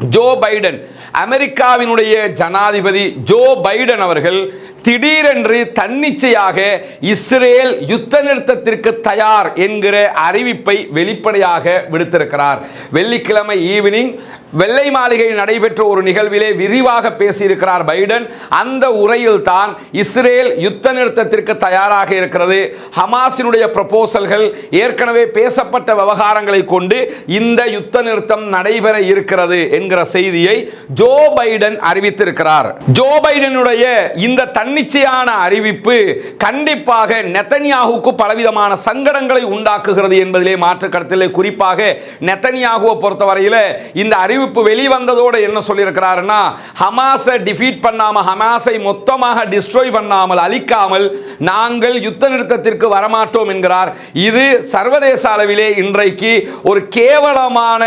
Joe Biden. அமெரிக்காவினுடைய ஜனாதிபதி Joe Biden அவர்கள் திடீரென்று தன்னிச்சையாக இஸ்ரேல் யுத்த நிறுத்தத்திற்கு தயார் என்கிற அறிவிப்பை வெளிப்படையாக விடுத்திருக்கிறார். வெள்ளிக்கிழமை ஈவினிங் வெள்ளை மாளிகையில் நடைபெற்ற ஒரு நிகழ்விலே விரிவாக பேசியிருக்கிறார் பைடன். அந்த உரையில் தான் இஸ்ரேல் யுத்த நிறுத்தத்திற்கு தயாராக இருக்கிறது. ஹமாஸினுடைய ப்ரப்போசல்கள் ஏற்கனவே பேசப்பட்ட விவகாரங்களை கொண்டு இந்த யுத்த நிறுத்தம் நடைபெற இருக்கிறது என்கிற செய்தியை ஜோ பைடன் அறிவித்திருக்கிறார். ஜோ பைடனுடைய இந்த தன் தன்னிச்சையான அறிவிப்பு கண்டிப்பாக நெத்தனியாகுக்கு பலவிதமான சங்கடங்களை உண்டாக்குகிறது என்பதிலே மாற்று கருத்திலே குறிப்பாக நெத்தனியாகுவை பொறுத்தவரையில் இந்த அறிவிப்பு வெளிவந்ததோடு என்ன சொல்லியிருக்கிறாருன்னா ஹமாஸை டிஃபீட் பண்ணாம ஹமாஸை மொத்தமாக டிஸ்ட்ராய் பண்ணாமல் அழிக்காமல் நாங்கள் யுத்த நிறுத்தத்திற்கு வரமாட்டோம் என்கிறார். இது சர்வதேச அளவிலே இன்றைக்கு ஒரு கேவலமான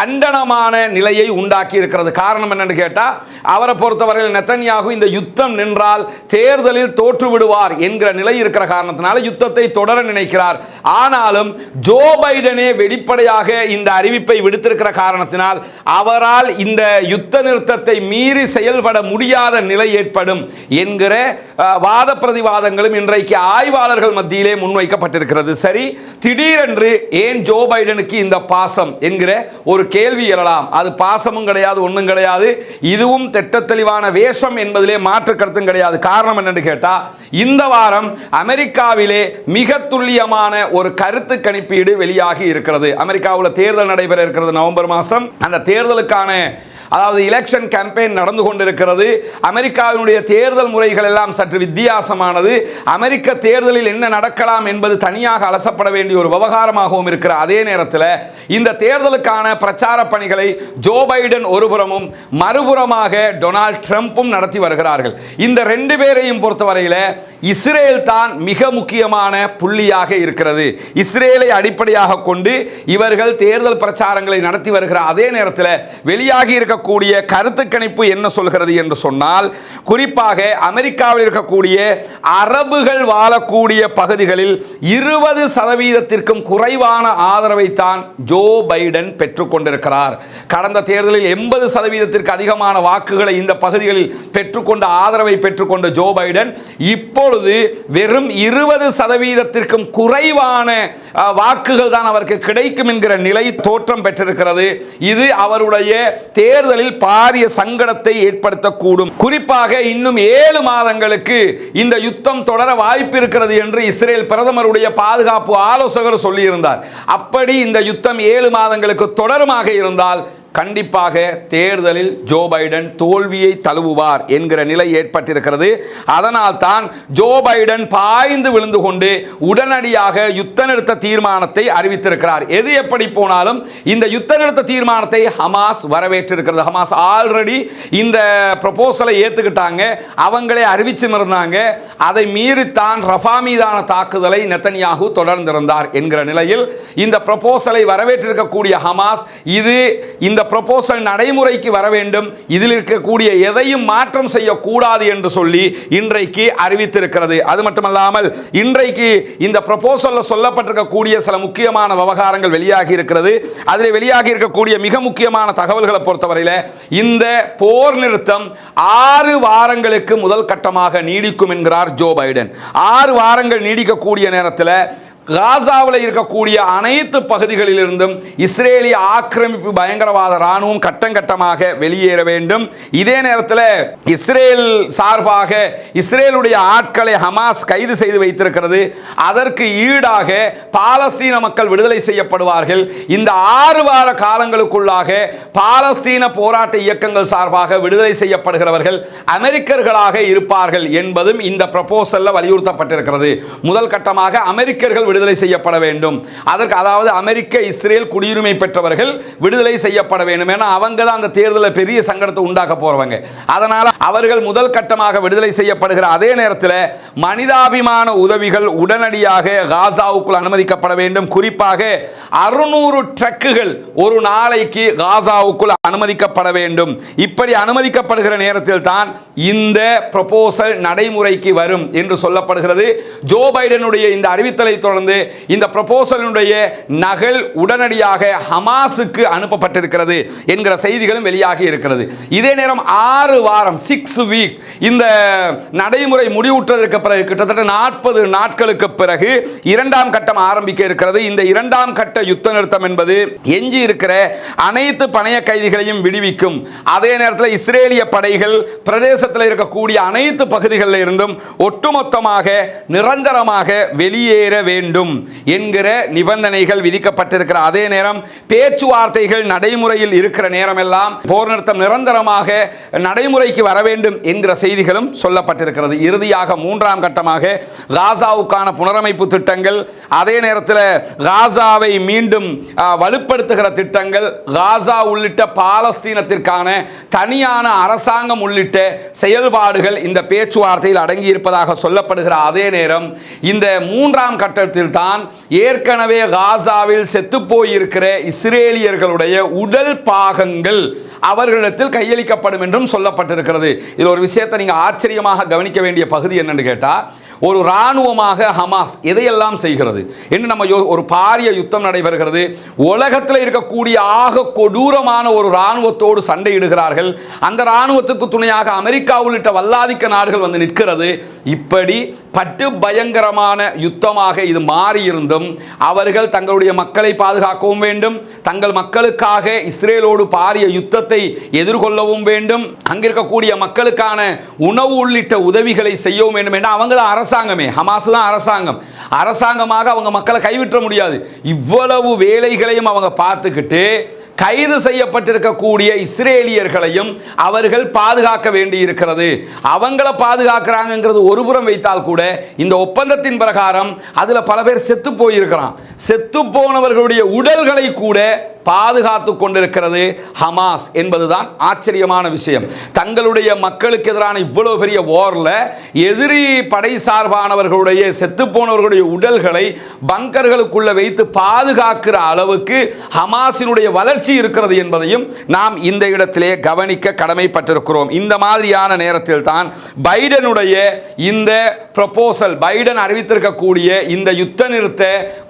கண்டனமான நிலையை உண்டாக்கி இருக்கிறது காரணம் என்னன்னு கேட்டால் அவரை பொறுத்தவரையில் நெத்தன்யாகு இந்த யுத்தம் நின்றால் தேர்தலில் தோற்று விடுவார் என்கிற நிலை இருக்கிற காரணத்தினால யுத்தத்தை தொடர நினைக்கிறார். ஆனாலும் ஜோ பைடனே வெளிப்படையாக இந்த அறிவிப்பை விடுத்திருக்கிற காரணத்தினால் அவரால் இந்த யுத்த நிறுத்தத்தை மீறி செயல்பட முடியாத நிலை ஏற்படும் என்கிற வாத பிரதிவாதங்களும் இன்றைக்கு ஆய்வாளர்கள் மத்தியிலே முன்வைக்கப்பட்டிருக்கிறது. சரி திடீரென்று ஏன் ஜோ பைடனுக்கு இந்த பாசம் என்கிற ஒரு கேள்வி எழலாம். அது பாசமும் கிடையாது ஒன்றும் கிடையாது. இதுவும் திட்ட தெளிவான வேஷம் என்பதிலே மாற்று கருத்தும் கிடையாது. காரணம் என்னன்னு கேட்டால் இந்த வாரம் அமெரிக்காவிலே மிக துல்லியமான ஒரு கருத்து கணிப்பீடு வெளியாகி இருக்கிறது. அமெரிக்காவில் தேர்தல் நடைபெற இருக்கிறது நவம்பர் மாதம் அந்த தேர்தலுக்கான அதாவது எலெக்ஷன் கேம்பெயின் நடந்து கொண்டிருக்கிறது. அமெரிக்காவினுடைய தேர்தல் முறைகள் எல்லாம் சற்று வித்தியாசமானது. அமெரிக்க தேர்தலில் என்ன நடக்கலாம் என்பது தனியாக அலசப்பட வேண்டிய ஒரு விவகாரமாகவும் இருக்கிற அதே நேரத்தில் இந்த தேர்தலுக்கான பிரச்சார பணிகளை ஜோ பைடன் ஒருபுறமும் மறுபுறமாக டொனால்ட் ட்ரம்ப்பும் நடத்தி வருகிறார்கள். இந்த ரெண்டு பேரையும் பொறுத்தவரையில் இஸ்ரேல் தான் மிக முக்கியமான புள்ளியாக இருக்கிறது. இஸ்ரேலை அடிப்படையாக கொண்டு இவர்கள் தேர்தல் பிரச்சாரங்களை நடத்தி வருகிற அதே நேரத்தில் வெளியாகி இருக்கக்கூடிய கருத்து கணிப்பு என்ன சொல்கிறது என்று சொன்னால் குறிப்பாக அமெரிக்காவில் இருக்கக்கூடிய அரபுகள் வாழக்கூடிய பகுதிகளில் இருபது சதவீதத்திற்கும் குறைவான ஆதரவை தான் ஜோ பைடன் பெற்றுக்கொண்டிருக்கிறார் கடந்த தேர்தலில் எண்பது சதவீதத்திற்கு அதிகமான வாக்குகளை இந்த பகுதிகளில் பெற்றுக்கொண்ட ஆதரவை பெற்றுக்கொண்ட ஜோ பைடன் இப்பொழுது வெறும் இருபது சதவீதத்திற்கும் குறைவான வாக்குகள் தான் அவருக்கு கிடைக்கும் என்கிற நிலை தோற்றம் பெற்றிருக்கிறது. இது அவருடைய தேர்தலில் பாரிய சங்கடத்தை ஏற்படுத்தக்கூடும். குறிப்பாக இன்னும் ஏழு மாதங்களுக்கு இந்த யுத்தம் தொடர வாய்ப்பு இருக்கிறது என்று இஸ்ரேல் பிரதமருடைய பாதுகாப்பு ஆலோசகர் சொல்லியிருந்தார். அப்படி இந்த யுத்தம் ஏழு மாதங்களுக்கு தொடருமாக இருந்தால் கண்டிப்பாக தேர்தலில் ஜோ பைடன் தோல்வியை தழுவுவார் என்கிற நிலை ஏற்பட்டிருக்கிறது. அதனால் தான் ஜோ பைடன் பாய்ந்து விழுந்து கொண்டு உடனடியாக யுத்த நிறுத்த தீர்மானத்தை அறிவித்திருக்கிறார். எது எப்படி போனாலும் இந்த யுத்த நிறுத்த தீர்மானத்தை ஹமாஸ் வரவேற்றிருக்கிறது. ஹமாஸ் ஆல்ரெடி இந்த ப்ரொபோசலை ஏற்றுக்கிட்டாங்க அவங்களே அறிவிச்சு இருந்தாங்க. அதை மீறித்தான் ரஃபா மீதான தாக்குதலை நெத்தனியாகு தொடர்ந்திருந்தார் என்கிற நிலையில் இந்த ப்ரொபோசலை வரவேற்றிருக்கக்கூடிய ஹமாஸ் இது இந்த ப்ரொபோசல் நடைமுறைக்கு வர வேண்டும். இதில் இருக்கக்கூடிய எதையும் மாற்றம் செய்யக்கூடாது என்று சொல்லி இன்றைக்கு அறிவித்திருக்கிறது. அது மட்டுமல்லாமல் இன்றைக்கு இந்த ப்ரொபோசலில் சொல்லப்பட்டிருக்கக்கூடிய சில முக்கியமான விவகாரங்கள் வெளியாகி இருக்கிறது. அதில் வெளியாகி இருக்கக்கூடிய மிக முக்கியமான தகவல்களை பொறுத்தவரையில் இந்த போர் நிறுத்தம் ஆறு வாரங்களுக்கு முதல் கட்டமாக நீடிக்கும் என்கிறார் ஜோ பைடன். ஆறு வாரங்கள் நீடிக்கக்கூடிய நேரத்தில் காசாவில் இருக்கக்கூடிய அனைத்து பகுதிகளிலிருந்தும் இஸ்ரேலிய ஆக்கிரமிப்பு பயங்கரவாத இராணுவம் கட்டம் கட்டமாக வெளியேற வேண்டும். இதே நேரத்தில் இஸ்ரேல் சார்பாக இஸ்ரேலுடைய ஆட்களை ஹமாஸ் கைது செய்து வைத்திருக்கிறது. அதற்கு ஈடாக பாலஸ்தீன மக்கள் விடுதலை செய்யப்படுவார்கள். இந்த ஆறு வார காலங்களுக்குள்ளாக பாலஸ்தீன போராட்ட இயக்கங்கள் சார்பாக விடுதலை செய்யப்படுகிறவர்கள் அமெரிக்கர்களாக இருப்பார்கள் என்பதும் இந்த ப்ரப்போசலில் வலியுறுத்தப்பட்டிருக்கிறது. முதல் கட்டமாக அமெரிக்கர்கள் விடுதலை செய்யப்பட வேண்டும். அதற்கு அதாவது அமெரிக்க இஸ்ரேல் குடியுரிமை பெற்றவர்கள் விடுதலை செய்யப்பட வேண்டும். ஏன்னா அவங்க தான் அந்த தேர்தலில் பெரிய சங்கடத்தை உண்டாக்க போறவங்க. அதனால் அவர்கள் முதல் கட்டமாக விடுதலை செய்யப்படுகிற அதே நேரத்தில் மனிதாபிமான உதவிகள் உடனடியாக காசாவுக்குள் அனுமதிக்கப்பட வேண்டும். குறிப்பாக அறுநூறு ட்ரக்குகள் ஒரு நாளைக்கு காசாவுக்குள் அனுமதிக்கப்பட வேண்டும். இப்படி அனுமதிக்கப்படுகிற நேரத்தில் தான் இந்த ப்ரொபோசல் நடைமுறைக்கு வரும் என்று சொல்லப்படுகிறது. ஜோ பைடனுடைய இந்த அறிவித்தலை தொடர்ந்து வந்து இந்த ப்ரப்போசலினுடைய நகல் உடனடியாக ஹமாஸுக்கு அனுப்பப்பட்டிருக்கிறது என்கிற செய்திகளும் வெளியாகி இருக்கிறது. இதே நேரம் ஆறு வாரம் சிக்ஸ் வீக் இந்த நடைமுறை முடிவுற்றதற்கு பிறகு கிட்டத்தட்ட நாற்பது நாட்களுக்கு பிறகு இரண்டாம் கட்டம் ஆரம்பிக்க இருக்கிறது. இந்த இரண்டாம் கட்ட யுத்த நிறுத்தம் என்பது எஞ்சி இருக்கிற அனைத்து பணைய கைதிகளையும் விடுவிக்கும். அதே நேரத்தில் இஸ்ரேலிய படைகள் பிரதேசத்தில் இருக்கக்கூடிய அனைத்து பகுதிகளில் இருந்தும் ஒட்டுமொத்தமாக நிரந்தரமாக வெளியேற வேண்டும். என்கிற நிபந்தனைகள் விதிக்கப்பட்டிருக்கிற அதே நேரம் பேச்சுவார்த்தைகள் நடைமுறையில் இருக்கிற நேரமெல்லாம் போர் நிறுத்தம் நிரந்தரமாக நடைமுறைக்கு வர வேண்டும் என்கிற செய்திகளும் சொல்லப்பட்டிருக்கிறது. இறுதியாக மூன்றாம் கட்டமாக காசாவுக்கான புனரமைப்பு திட்டங்கள் அதே நேரத்தில் காசாவை மீண்டும் வலுப்படுத்துகிற திட்டங்கள் காசா உள்ளிட்ட பாலஸ்தீனத்திற்கான தனியான அரசாங்கம் உள்ளிட்ட செயல்பாடுகள் இந்த பேச்சுவார்த்தையில் அடங்கியிருப்பதாக சொல்லப்படுகிற அதே நேரம் இந்த மூன்றாம் கட்டத்தில் தான் ஏற்கனவே காசாவில் செத்துப்போயிருக்கிற இஸ்ரேலியர்களுடைய உடல் பாகங்கள் அவர்களிடத்தில் கையளிக்கப்படும் என்றும் சொல்லப்பட்டிருக்கிறது. இது ஒரு விஷயத்தை நீங்கள் ஆச்சரியமாக கவனிக்க வேண்டிய பகுதி என்னென்னு கேட்டால் ஒரு இராணுவமாக ஹமாஸ் எதையெல்லாம் செய்கிறது? என்று நம்ம யோ- ஒரு பாரிய யுத்தம் நடைபெறுகிறது. உலகத்தில் இருக்கக்கூடிய ஆக கொடூரமான ஒரு இராணுவத்தோடு சண்டையிடுகிறார்கள். அந்த இராணுவத்துக்கு துணையாக அமெரிக்கா உள்ளிட்ட வல்லாதிக்க நாடுகள் வந்து நிற்கிறது. இப்படி பட்டு பயங்கரமான யுத்தமாக இது மாறியிருந்தும் அவர்கள் தங்களுடைய மக்களை பாதுகாக்கவும் வேண்டும். தங்கள் மக்களுக்காக இஸ்ரேலோடு பாரிய யுத்தத்தை எதிர்கொள்ளவும் வேண்டும். அங்கிருக்கக்கூடிய மக்களுக்கான உணவு உள்ளிட்ட உதவிகளை செய்யவும் வேண்டும் என அவங்க அரசு அரசாங்கமே ஹமாஸ் தான் அரசாங்கம். அரசாங்கமாக அவங்க மக்களை கைவிட்ட முடியாது. இவ்வளவு வேலைகளையும் அவங்க பார்த்துக்கிட்டு கைது செய்யப்பட்டிருக்கக்கூடிய இஸ்ரேலியர்களையும் அவர்கள் பாதுகாக்க வேண்டி இருக்கிறது அவங்கள பாதுகாக்கிறாங்கிறது ஒருபுறம் வைத்தால் கூட இந்த ஒப்பந்தத்தின் பிரகாரம் அதில் பல பேர் செத்து போயிருக்கிறான். செத்து போனவர்களுடைய உடல்களை கூட பாதுகாத்து கொண்டிருக்கிறது ஹமாஸ் என்பதுதான் ஆச்சரியமான விஷயம். தங்களுடைய மக்களுக்கு எதிரான இவ்வளவு பெரிய ஓரில் எதிரி படை சார்பானவர்களுடைய செத்து போனவர்களுடைய உடல்களை பங்கர்களுக்குள்ள வைத்து பாதுகாக்கிற அளவுக்கு ஹமாஸினுடைய வளர்ச்சி இருக்கிறது என்பதையும் நாம் இந்த இடத்திலே கவனிக்க கடமைப்பட்டிருக்கிறோம். இந்த மாதிரியான நேரத்தில் தான் பைடனுடைய இந்த ப்ரப்போசல் பைடன் அறிவித்திருக்கக்கூடிய இந்த யுத்த நிறுத்த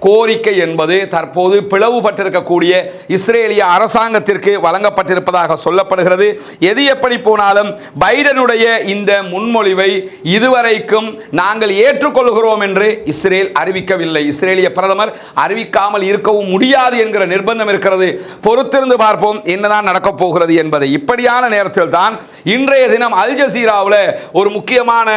கோரிக்கை என்பது தற்போது பிளவுபட்டிருக்கக்கூடிய இஸ்ரேலிய அரசாங்கத்திற்கு வழங்கப்பட்டிருப்பதாக சொல்லப்படுகிறது. எது எப்படி போனாலும் பைடனுடைய இந்த முன்மொழிவை இதுவரைக்கும் நாங்கள் ஏற்றுக்கொள்கிறோம் என்று இஸ்ரேல் அறிவிக்கவில்லை. இஸ்ரேலிய பிரதமர் அறிவிக்காமல் இருக்கவும் முடியாது என்கிற நிர்பந்தம் இருக்கிறது. பொறுத்திருந்து பார்ப்போம் என்னதான் நடக்கப் போகிறது என்பதை. இப்படியான நேரத்தில் தான் இன்றைய தினம் அல் ஜசீராவில் ஒரு முக்கியமான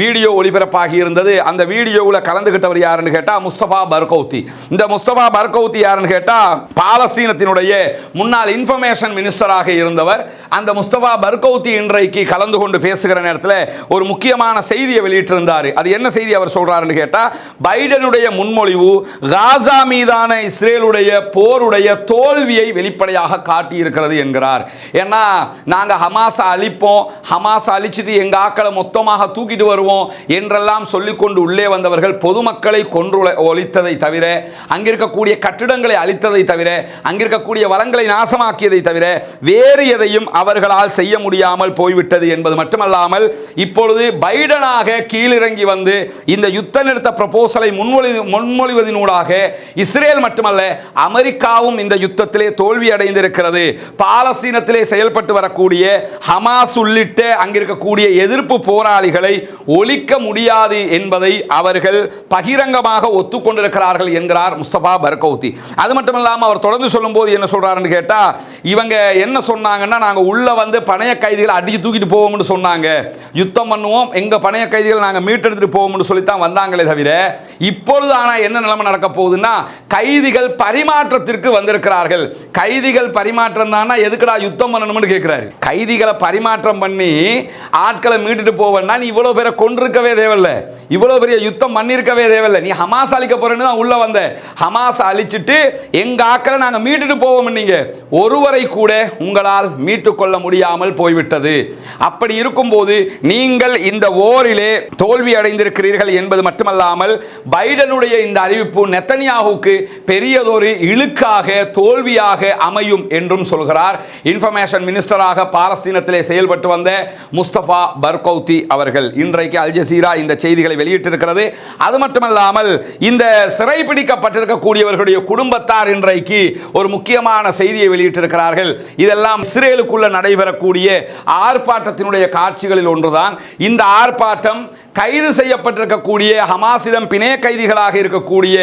வீடியோ ஒளிபரப்பாகி இருந்தது. அந்த வீடியோவில் கலந்துகிட்டவர் யாருன்னு கேட்டால் முஸ்தபா பர்கௌத்தி. இந்த முஸ்தபா பர்கௌத்தி யாருன்னு கேட்டால் பாலஸ்தீனத்தினுடைய முன்னாள் இன்ஃபர்மேஷன் மினிஸ்டராக இருந்தவர். அந்த முஸ்தபா பர்கௌத்தி இன்றைக்கு கலந்து கொண்டு பேசுகிற நேரத்தில் ஒரு முக்கியமான செய்தியை வெளியிட்டிருந்தார். அது என்ன செய்தி அவர் சொல்றாருன்னு கேட்டால் பைடனுடைய முன்மொழிவு காசா மீதான இஸ்ரேலுடைய போருடைய தோல்வியை வெளிப்படையாக காட்டியிருக்கிறது என்கிறார். ஏன்னா நாங்கள் ஹமாஸை அழிப்போம் ஹமாஸை அழிச்சிட்டு எங்க ஆக்களை மொத்தமாக தூக்கிட்டு வருவோம் என்றெல்லாம் சொல்லிக்கொண்டு உள்ளே வந்தவர்கள் பொதுமக்களை கொன்று ஒழித்ததை தவிர அங்கிருக்கக்கூடிய கட்டிடங்களை அழித்ததை தவிர அங்கிருக்கக்கூடிய வளங்களை நாசமாக்கியதை தவிர வேறு எதையும் அவர்களால் செய்ய முடியாமல் போய்விட்டது என்பது மட்டுமல்லாமல் இப்பொழுது பைடனாக கீழிறங்கி வந்து இந்த யுத்த நிறுத்த ப்ரப்போசலை முன்மொழி முன்மொழிவதனூடாக இஸ்ரேல் மட்டுமல்ல அமெரிக்காவும் இந்த யுத்தத்திலே தோல்வி அடைந்திருக்கிறது பாலஸ்தீனத்திலே செயல்பட்டு வரக்கூடிய ஹமாஸ் உள்ளிட்ட அங்கிருக்கக்கூடிய எதிர்ப்பு போராளிகளை ஒழிக்க முடியாது என்பதை அவர்கள் பகிரங்கமாக ஒத்துக்கொண்டிருக்கிறார்கள் என்கிறார் முஸ்தபா பர்கௌத்தி. அது மட்டும் இல்லாமல் அவர் தொடர்ந்து சொல்லும்போது என்ன சொல்கிறாருன்னு கேட்டால் இவங்க என்ன சொன்னாங்கன்னா நாங்க உள்ள வந்து பணைய கைதிகளை அடித்து தூக்கிட்டு போவோம்னு சொன்னாங்க. யுத்தம் பண்ணுவோம் எங்க பணைய கைதிகள் நாங்க மீட்டெடுத்துட்டு போவோம்னு சொல்லித்தான் வந்தாங்களே தவிர இப்பொழுது ஆனா என்ன நிலைமை நடக்க போகுதுன்னா கைதிகள் பரிமாற்றத்திற்கு வந்திருக்கிறார்கள். கைதிகள் பரிமாற்றம் தானா எதுக்குடா யுத்தம் பண்ணணும்னு கேட்குறாரு கைதிகளை பரிமாற்றம் பண்ணி ஆட்களை மீட்டுட்டு போவேன்னா நீ இவ்வளோ பேரை கொண்டிருக்கவே தேவையில்ல. இவ்வளோ பெரிய யுத்தம் பண்ணியிருக்கவே தேவையில்ல. நீ ஹமாஸ் அழிக்க போறேன்னு தான் உள்ளே வந்த. ஹமாஸ் அழிச்சிட்டு எங்கள் ஆட்களை நாங்கள் மீட்டுட்டு போவோம் நீங்க. ஒருவரை கூட உங்களால் மீட்டுக்கொள்ள முடியாமல் போய்விட்டது. அப்படி இருக்கும்போது நீங்கள் இந்த ஓரிலே தோல்வி அடைந்திருக்கிறீர்கள் என்பது மட்டுமல்லாமல் பைடனுடைய இந்த அறிவிப்பு நெத்தனியாவுக்கு பெரியதொரு இழுக்காக தோல்வியாக அமையும் என்றும் சொல்கிறார். இன்ஃபர்மேஷன் மினிஸ்டராக பாலஸ்தீனத்திலே செயல்பட்டு வந்த முஸ்தபா பர்கௌத்தி அவர்கள். இன்றைக்கு அல் ஜசீரா இந்த செய்திகளை வெளியிட்டிருக்கிறது. அது மட்டுமல்லாமல் இந்த சிறைபிடிக்கப்பட்டிருக்கக்கூடியவர்களுடைய குடும்பத்தார் இன்றைக்கு ஒரு முக்கியமான செய்தியை வெளியிட்டிருக்கிறார்கள். இதெல்லாம் இஸ்ரேலுக்குள்ள நடைபெறக்கூடிய ஆர்ப்பாட்டத்தினுடைய காட்சிகளில் ஒன்றுதான். இந்த ஆர்ப்பாட்டம் கைது செய்யப்பட்டிருக்கக்கூடிய ஹமாசிடம் பிணைய கைதிகளாக இருக்கக்கூடிய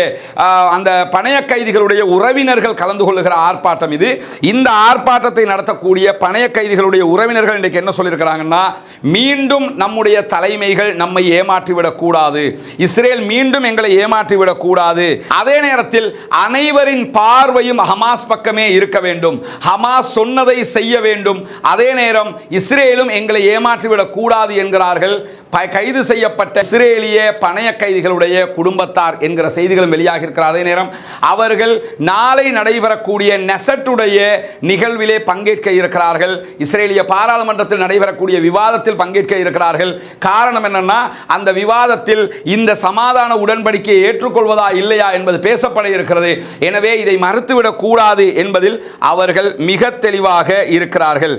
அந்த பணைய கைதிகளுடைய உறவினர்கள் கலந்து கொள்ளுகிற ஆர்ப்பாட்டம். இது. இந்த ஆர்ப்பாட்டத்தை நடத்தக்கூடிய பணைய கைதிகளுடைய உறவினர்கள் இன்றைக்கு என்ன சொல்லியிருக்கிறாங்கன்னா மீண்டும் நம்முடைய தலைமைகள் நம்மை ஏமாற்றிவிடக்கூடாது. இஸ்ரேல் மீண்டும் எங்களை ஏமாற்றிவிடக்கூடாது. அதே நேரத்தில் அனைவரின் பார்வையும் ஹமாஸ் பக்கமே இருக்க வேண்டும். ஹமாஸ் சொன்னதை செய்ய வேண்டும். அதே நேரம் இஸ்ரேலும் எங்களை ஏமாற்றிவிடக்கூடாது என்கிறார்கள். கைது செய்யப்பட்ட இஸ்ரேலிய பணைய கைதிகளுடைய குடும்பத்தார் என்கிற செய்திகளும் வெளியாக இருக்கிற அதே நேரம் அவர்கள் நாளை நடைபெறக்கூடிய நெசட்டுடைய நிகழ்விலே பங்கேற்க இருக்கிறார்கள். இஸ்ரேலிய பாராளுமன்றத்தில் நடைபெறக்கூடிய விவாதத்தில் பங்கேற்க இருக்கிறார்கள். காரணம் என்னன்னா அந்த விவாதத்தில் இந்த சமாதான உடன்படிக்கையை ஏற்றுக்கொள்வதா இல்லையா என்பது பேசப்பட இருக்கிறது. எனவே இதை மறுத்துவிடக் கூடாது என்பதில் அவர்கள் மிக தெளிவாக இருக்கிறார்கள்.